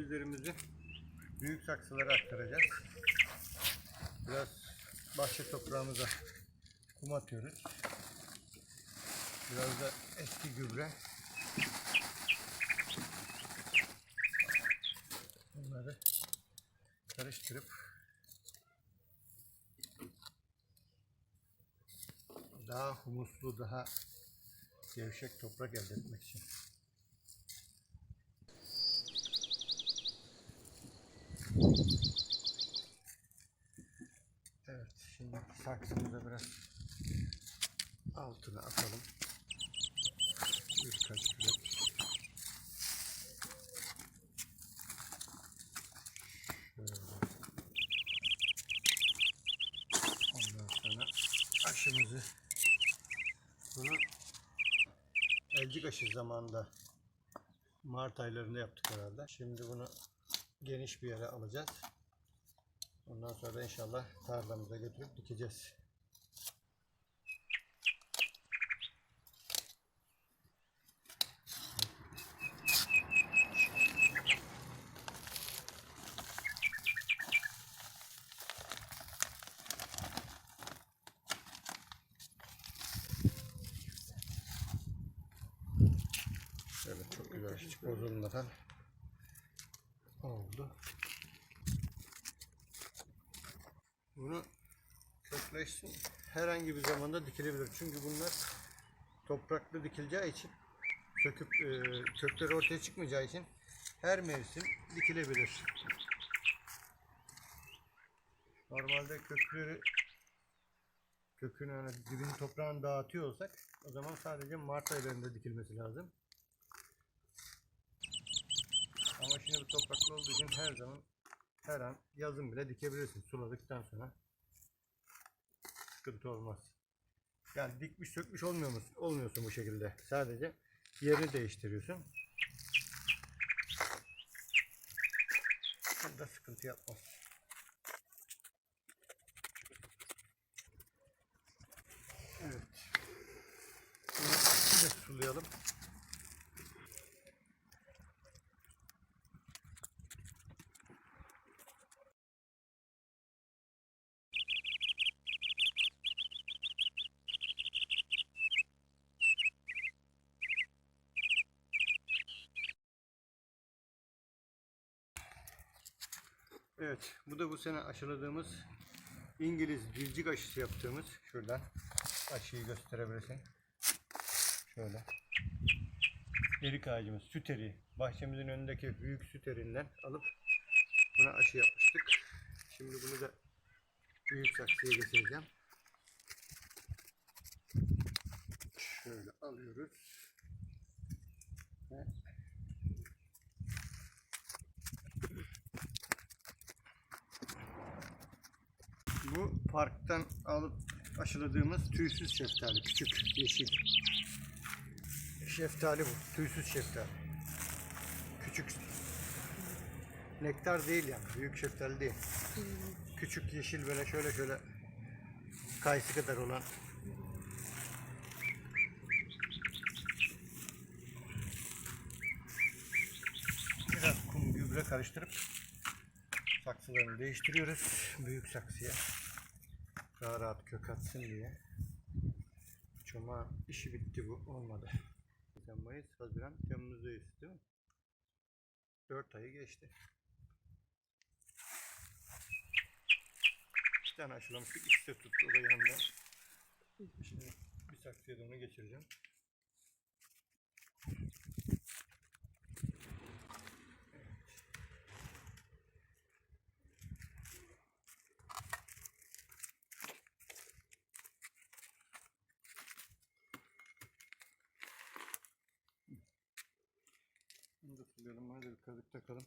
cevizlerimizi büyük saksılara aktaracağız. Biraz bahçe toprağımıza kum atıyoruz. Biraz da eski gübre. Bunları karıştırıp daha humuslu, daha gevşek toprak elde etmek için. Evet, şimdi saksımıza biraz altına atalım. Birkaç kürek. Ondan sonra aşımızı bunu elcik aşı zamanında Mart aylarında yaptık herhalde. Şimdi bunu geniş bir yere alacağız. Ondan sonra inşallah tarlamıza götürüp dikeceğiz. Evet çok güzel hiç bozulmadan oldu. Bunu kökleşsin herhangi bir zamanda dikilebilir. Çünkü bunlar topraklı dikileceği için söküp e, kökleri ortaya çıkmayacağı için her mevsim dikilebilir. Normalde kökleri kökünü hani dibini toprağın dağıtıyor olsak o zaman sadece Mart aylarında dikilmesi lazım. Ama şimdi bu topraklı olduğu için her zaman her an yazın bile dikebilirsin suladıktan sonra. Sıkıntı olmaz. Yani dikmiş sökmüş olmuyor musun? Olmuyorsun bu şekilde. Sadece yerini değiştiriyorsun. Burada sıkıntı yapmaz. Evet. De sulayalım. Evet, bu da bu sene aşıladığımız İngiliz cilcik aşısı yaptığımız şuradan aşıyı gösterebilirsin. Şöyle. Erik ağacımız süt eriği. Bahçemizin önündeki büyük süt eriğinden alıp buna aşı yapmıştık. Şimdi bunu da büyük saksıya geçireceğim. Şöyle alıyoruz. Ve Bu parktan alıp aşıladığımız tüysüz şeftali. Küçük, yeşil. Şeftali bu. Tüysüz şeftali. Küçük. Nektar değil yani. Büyük şeftali değil. Küçük yeşil böyle şöyle şöyle kayısı kadar olan. Biraz kum gübre karıştırıp saksılarını değiştiriyoruz. Büyük saksıya. Daha rahat kök atsın diye. Çoma işi bitti bu. Olmadı. Mayıs, Haziran, Temmuz'dayız değil mi? 4 ayı geçti. İki tane aşılamıştık. İkisi de tuttu. O da yanında. Şimdi bir saksıya da onu geçireceğim. Da sulayalım. Hadi bir kazık takalım.